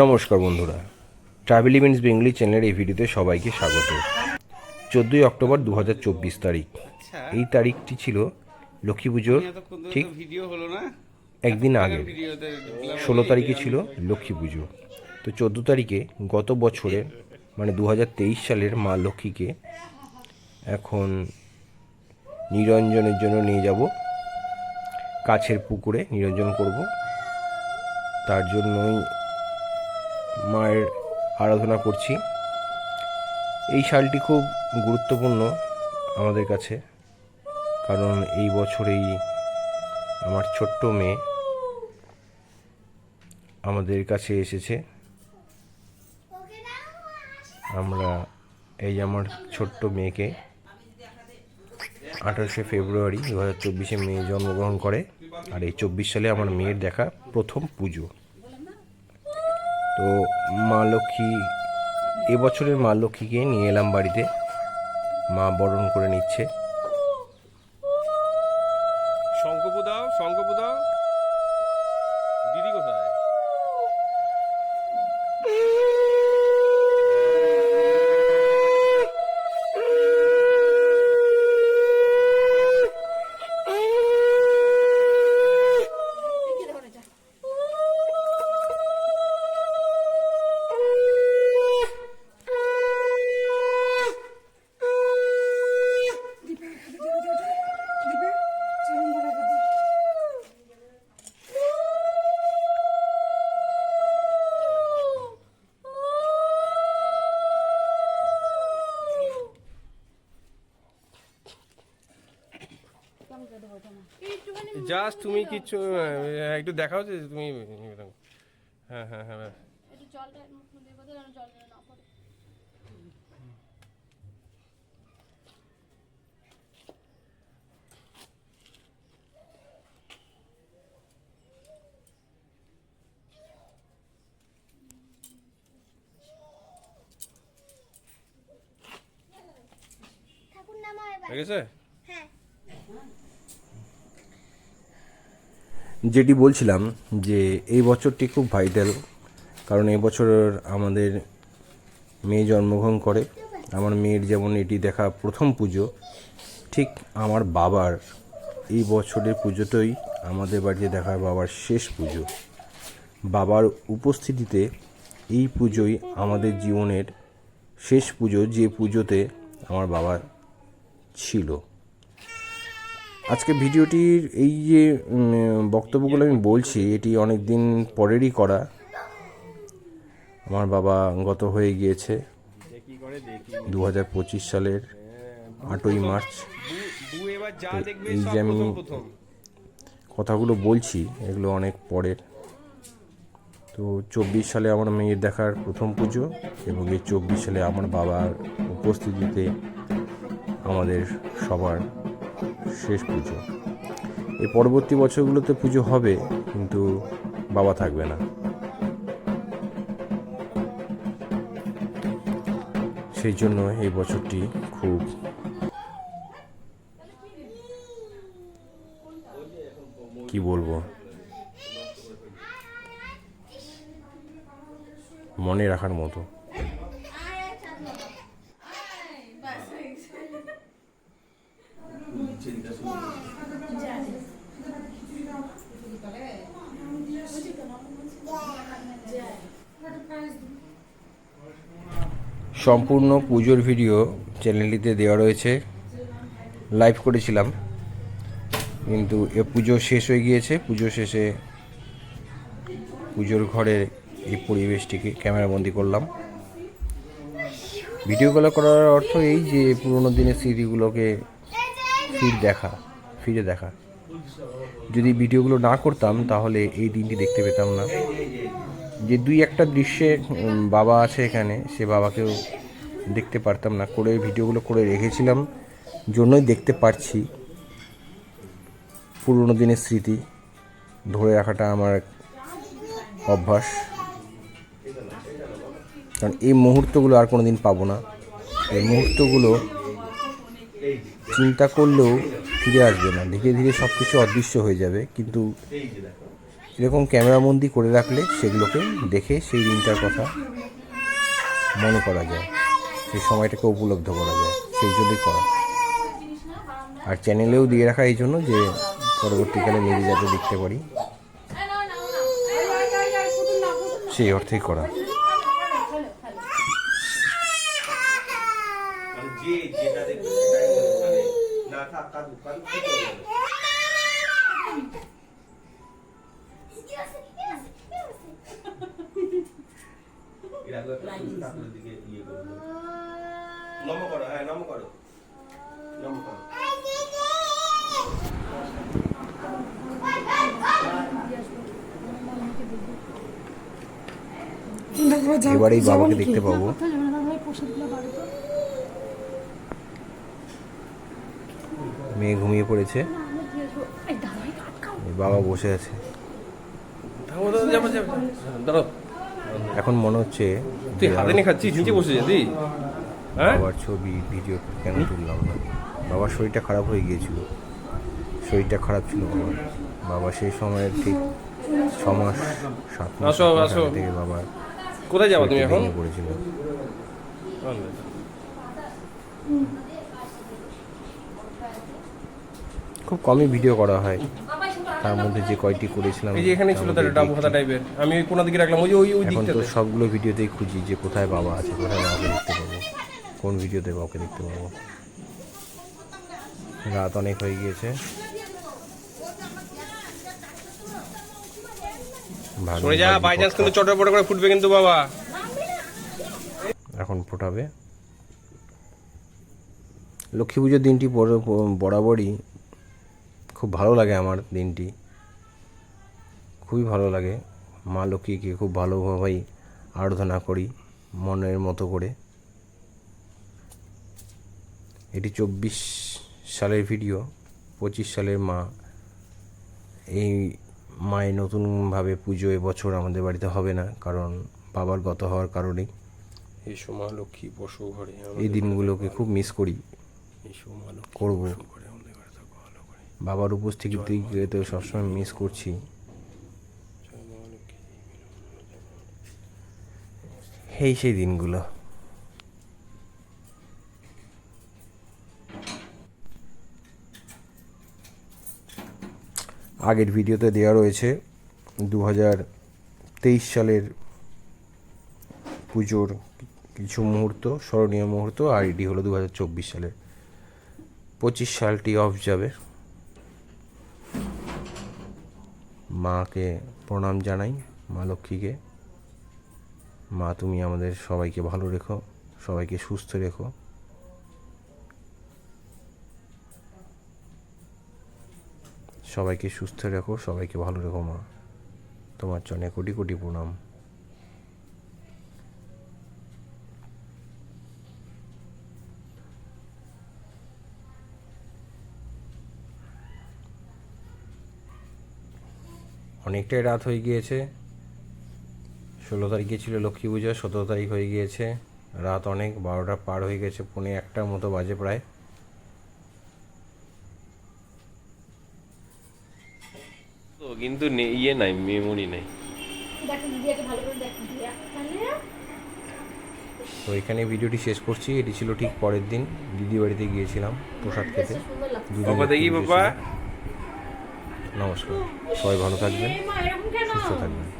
নমস্কার বন্ধুরা। Travel events Bengali চ্যানেলের এই ভিডিওতে সবাইকে স্বাগত। চোদ্দোই অক্টোবর দু হাজার চব্বিশ তারিখ। এই তারিখটি ছিল লক্ষ্মী পুজোর ঠিক একদিন আগে ষোলো তারিখে ছিল লক্ষ্মী পুজো। তো চোদ্দ তারিখে গত বছরের মানে দু হাজার তেইশ সালের মা লক্ষ্মীকে এখন নিরঞ্জনের জন্য নিয়ে যাব। কাছের পুকুরে নিরঞ্জন করব। তার জন্যই মায়ের আরাধনা করছি। এই সালটি খুব গুরুত্বপূর্ণ আমাদের কাছে, কারণ এই বছরেই আমার ছোট্ট মেয়ে আমাদের কাছে এসেছে। আমরা, এই আমার ছোট্ট মেয়েকে আঠাশে ফেব্রুয়ারি দু হাজার চব্বিশে মেয়ে জন্মগ্রহণ করে, আর এই চব্বিশ সালে আমার মেয়ের দেখা প্রথম পুজো। তো মা লক্ষ্মী এবছরের মা লক্ষ্মীকে নিয়ে এলাম বাড়িতে। মা বরণ করে নিচ্ছে। শঙ্কপু দাও শঙ্কপু দাও দিদি কোথায় জাস্ট তুমি কিছু একটু দেখাও যে তুমি হ্যাঁ হ্যাঁ হ্যাঁ একটু জলটা মুখ দিয়ে বোধ যেন জলটা না পড়ে। ঠিক আছে যেটি বলছিলাম যে এই বছরটি খুব ভাইটাল কারণ এই বছর আমাদের মেয়ে জন্মগ্রহণ করে। আমার মেয়ের যেমন এটি দেখা প্রথম পুজো, ঠিক আমার বাবার এই বছরের পুজোটাই আমাদের বাড়িতে দেখা বাবার শেষ পুজো। বাবার উপস্থিতিতে এই পুজোই আমাদের জীবনের শেষ পুজো, যে পুজোতে আমার বাবা ছিল। আজকে ভিডিওটির এই যে বক্তব্যগুলো আমি বলছি, এটি অনেক দিন পরেরই করা। আমার বাবা গত হয়ে গিয়েছে দু হাজার পঁচিশ সালের আটই মার্চ। এই যে আমি কথাগুলো বলছি, এগুলো অনেক পরের। তো চব্বিশ সালে আমার মেয়ের দেখার প্রথম পুজো এবং এই চব্বিশ সালে আমার বাবার উপস্থিতিতে আমাদের সবার শেষ পুজো। এই পরবর্তী বছরগুলোতে পুজো হবে, কিন্তু বাবা থাকবে না। সেই জন্য এই বছরটি খুব কি বলব? মনে রাখার মতো। সম্পূর্ণ পুজোর ভিডিও চ্যানেলটিতে দেওয়া রয়েছে। লাইভ করেছিলাম। কিন্তু এ পুজো শেষ হয়ে গিয়েছে। পুজো শেষে পুজোর ঘরের এই পরিবেশটিকে ক্যামেরাবন্দি করলাম। ভিডিওগুলো করার অর্থ এই যে পুরোনো দিনের স্মৃতিগুলোকে ফির দেখা, ফিরে দেখা। যদি ভিডিওগুলো না করতাম, তাহলে এই দিনটি দেখতে পেতাম না। যে দুই একটা দৃশ্যে বাবা আছে এখানে, সে বাবাকেও দেখতে পারতাম না। করে ভিডিওগুলো করে রেখেছিলাম, জন্যই দেখতে পারছি। পুরনো দিনের স্মৃতি ধরে রাখাটা আমার অভ্যাস। কারণ এই মুহূর্তগুলো আর কোনো দিন পাবো না। এই মুহূর্তগুলো চিন্তা করলেও ফিরে আসবে না। ধীরে ধীরে সব কিছু অদৃশ্য হয়ে যাবে। কিন্তু এরকম ক্যামেরাবন্দি করে রাখলে সেগুলোকে দেখে সেই দিনটার কথা মনে করা যায়, সেই সময়টাকে উপলব্ধ করা যায়, সেই জন্যই করা। আর চ্যানেলেও দিয়ে রাখা এই জন্য যে পরবর্তীকালে নিজে যাতে দেখতে পারি, সেই অর্থেই করা। নম করো। হ্যাঁ নম করো। নম করো। এবারেই বাবাকে দেখতে পাবো। মেয়ে ঘুমিয়ে পড়েছে। বাবা বসে আছে। যাব দাঁড়াও। এখন মনে হচ্ছে তুই হাতে নিয়ে খাচ্ছিস নিচে বসে যেতি? হ্যাঁ? বাবার ছবি ভিডিও কেন তুললাম না? বাবার শরীরটা খারাপ হয়ে গিয়েছিল। শরীরটা খারাপ ছিল বাবার বাবা সেই সময়ের ঠিক ছ মাস সাত মাস থেকে বাবার কোথায় যাব তুমি এখন? পড়েছিল। খুব কমই ভিডিও করা হয়। তার মধ্যে যে কয়টি করেছিলাম এই যে এখানে ছিল তার ডাবু খাতা টাইপের আমি ওই কোনা দিকে রাখলাম ওই ওই ওই এখন তো সবগুলো ভিডিওতেই খুঁজি যে কোথায় বাবা আছে কোথায় বাবাকে দেখতে পাবো। কোন ভিডিওতে বাবাকে দেখতে পাবো? রাত অনেক হয়ে গিয়েছে। সরে যা ভাগ্নি বাই চান্স কিন্তু পটকা চটর পটর করে ফুটবে কিন্তু বাবা। এখন ফোটাবে। লক্ষ্মী পুজোর দিনটি বড়- বরাবরই খুব ভালো লাগে আমার দিনটি। খুবই ভালো লাগে। মা লক্ষ্মীকে খুব ভালোভাবেই আরাধনা করি মনের মতো করে। এটি চব্বিশ সালের ভিডিও পঁচিশ সালের মা। এই মায়ের নতুনভাবে পুজো এবছর আমাদের বাড়িতে হবে না কারণ বাবার গত হওয়ার কারণেই। এসো মা লক্ষ্মী বসো ঘরে এই দিনগুলোকে খুব মিস করি। এসো মা লক্ষ্মী করব বসো ঘরে আমাদের ঘরে থাকো ভালো করে বাবার উপস্থিতিকে তো সবসময় মিস করছি। এই সেই দিনগুলো। আগের ভিডিওতে দেওয়া রয়েছে দু হাজার তেইশ সালের পুজোর কিছু মুহূর্ত, স্মরণীয় মুহূর্ত, আর এটি হলো দু হাজার চব্বিশ সালের পঁচিশ সালটি অফ যাবে। মাকে প্রণাম জানাই, মা লক্ষ্মীকে। মা, তুমি আমাদের সবাইকে ভালো রেখো, সবাইকে সুস্থ রেখো। সবাইকে সুস্থ রেখো, সবাইকে ভালো রেখো, মা। তোমার চরণে কোটি কোটি প্রণাম। অনেকটাই রাত হয়ে গিয়েছে। ষোলো তারিখে ছিল লক্ষ্মী পূজা সতেরো তারিখ হয়ে গিয়েছে। রাত অনেক বারোটা পার হয়ে গেছে পৌনে একটার মতো বাজে প্রায়। কিন্তু ইয়ে নাই মেমোরি নাই। দেখো দিদিয়াকে ভালো করে দেখো দিদিয়া তাহলে তো এখানে ভিডিওটি শেষ করছি এটি ছিল ঠিক পরের দিন। দিদি বাড়িতে গিয়েছিলাম প্রসাদ খেতে। দেখি বাবা। নমস্কার। সবাই ভালো থাকবেন সুস্থ থাকবেন।